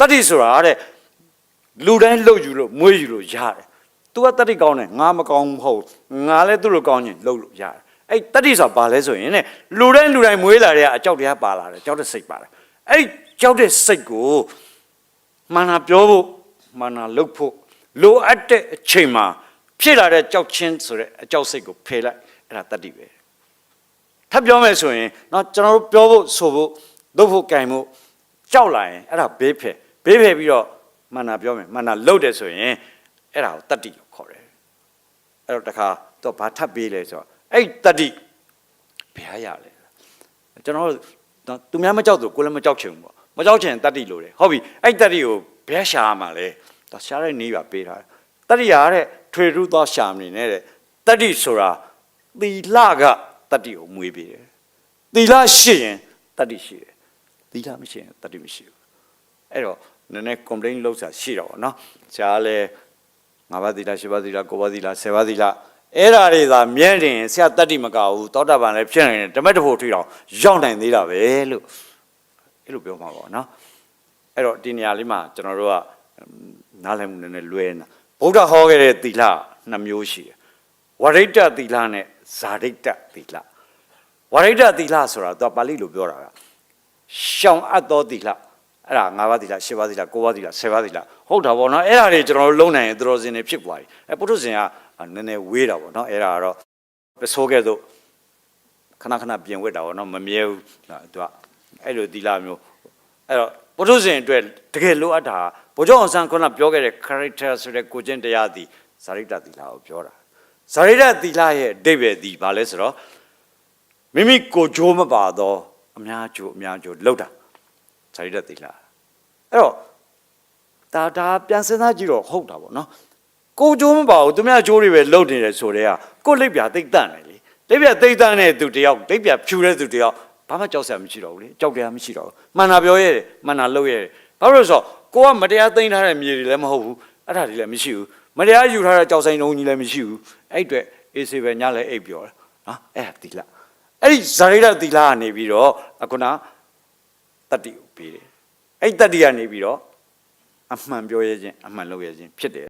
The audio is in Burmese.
တတ္တိဆိုတာတဲ့လူတိုင်းလှုပ်ယူလို့မွေးယူလို့ရတယ် तू ကတတ္တိကောင်းတယ်ငါမကောင်းဘူးမဟုတ်ဘူးငါလည်းသူ့လိုကောင်းရင်လှုပ်လို့ရတယ်အဲ့တတ္တိဆိုတာဘာလဲဆိုရင်တဲ့လူတိုင်းလူတိုင်းမွေးလာတဲ့အကြောက်တရားပါလာတယ်ကြောက်တဲ့စိတ်ပါလာအဲ့ကြောက်တဲ့စိတ်ကိုမာနာပြောဖို့မာနာလှုပ်ဖို့လိုအပ်တဲ့အချိန်မှာဖြစ်လာတဲ့ကြောက်ချင်းဆိုတဲ့အကြောက်စိတ်ကိုဖယ်လိုက်အဲ့ဒါတတ္တိပဲ ထပ်ပြောမယ်ဆိုရင်เนาะကျွန်တော်တို့ပြောဖို့ဆိုဖို့လုပ်ဖို့ကင်ဖို့ကြောက်လာရင်အဲ့ဒါဘေးဖယ် ဘေးဖယ်ပြီးတော့မန္နာပြောမယ်မန္နာလှုပ်တယ်ဆိုရင်အဲ့ဒါကိုတတ္တိလို့ခေါ်တယ်အဲ့တော့တခါတော့ဘာထပ်ပေးလဲဆိုတော့အဲ့တတ္တိဘယ်ဟာရလဲကျွန်တော်တို့နော်သူများမကြောက်သူကိုလည်းမကြောက်ချင်ဘူးပေါ့မကြောက်ချင်တတ္တိလို့တယ်ဟုတ်ပြီအဲ့တတ္တိကိုဘယ်ရှာရမှာလဲတော့ရှာတဲ့နေပါပေးထားတယ်တတ္တိရတဲ့ထွေထူးသောရှာမနေနဲ့တဲ့တတ္တိဆိုတာသီလကတတ္တိကိုမွေးပေးတယ်သီလရှိရင်တတ္တိရှိတယ်သီလမရှိရင်တတ္တိမရှိဘူးအဲ့တော့ နည်းနည်း complain လုပ်တာရှိတော့ဗောနော်ဆရာလည်းငါးပါးသီလရှစ်ပါးသီလကိုးပါးသီလဆယ်ပါးသီလအဲ့ဓာတွေသာမြဲနေရင်ဆရာတတ္တိမကဘူးသောတာပန်လည်းဖြစ်နိုင်တယ်ဓမ္မတဖို့ထွေအောင်ရောက်နိုင်သေးတာပဲလို့အဲ့လိုပြောမှာပေါ့နော်အဲ့တော့ဒီနေရာလေးမှာကျွန်တော်တို့ကနားလည်မှုနည်းနည်းလွဲနေတာဗုဒ္ဓဟောခဲ့တဲ့သီလနှစ်မျိုးရှိတယ်ဝရိတ္တသီလနဲ့ဇာတိတ္တသီလဝရိဒ္ဓသီလဆိုတာသူကပါဠိလိုပြောတာကရှောင်အပ်သောသီလ အဲ့ဒါ၅ပါးသီလ၈ပါးသီလ၉ပါးသီလ၁၀ပါးသီလဟုတ်တာပေါ့နော်အဲ့ဒါတွေကျွန်တော်တို့လုံနိုင်ရင်သူတော်စင်တွေဖြစ်သွားပြီအဲ့ပုထုဇဉ်ကနည်းနည်းဝေးတာပေါ့နော်အဲ့ဒါကတော့ပစိုးကဲ့သို့ခဏခဏပြင်ဝတ်တာပေါ့နော်မမြဲဘူးသူကအဲ့လိုသီလမျိုးအဲ့တော့ပုထုဇဉ်အတွက်တကယ်လိုအပ်တာဘုရားအောင်ဆန်းခုနပြောခဲ့တဲ့ character ဆိုတဲ့ကိုကျင့်တရားသည်ဇာရိတသီလကိုပြောတာဇာရိတသီလရဲ့အဓိပ္ပာယ်ဒီဘာလဲဆိုတော့မိမိကိုကြိုးမပါတော့အများကြိုးအများကြိုးလှုပ်တာ ဇာတိတသီလာအဲ့တော့ဒါဒါပြန်စဉ်းစားကြည့်တော့ဟုတ်တာပေါ့နော်ကိုကြိုးမပါဘူးသူများကြိုးတွေပဲလှုပ်နေတယ်ဆိုတဲ့ကကိုလိပ်ပြသိပ်တန့်တယ်လေလိပ်ပြသိပ်တန့်တဲ့သူတယောက်လိပ်ပြဖြူတဲ့သူတယောက်ဘာမှကြောက်စရာမရှိတော့ဘူးလေကြောက်တရားမရှိတော့ဘူးမှန်တာပြောရဲတယ်မှန်တာလှုပ်ရဲတယ်ဘာလို့လဲဆိုတော့ကိုကမတရားသိမ်းထားတဲ့မြေတွေလည်းမဟုတ်ဘူးအဲ့ဒါတွေလည်းမရှိဘူးမတရားယူထားတဲ့ကြောက်ဆိုင်လုံးကြီးလည်းမရှိဘူးအဲ့အတွက်အေးစေပဲညလည်းအိပ်ပြောတယ်နော်အဲ့ဒါသီလအဲ့ဒီဇာရိရသီလကနေပြီးတော့အခုနတ တ္တိကိုပေးတယ်အဲ့ဒီတတ္တိကနေပြီးတော့အမှန်ပြောရခြင်းအမှန်လုပ်ရခြင်းဖြစ်တယ်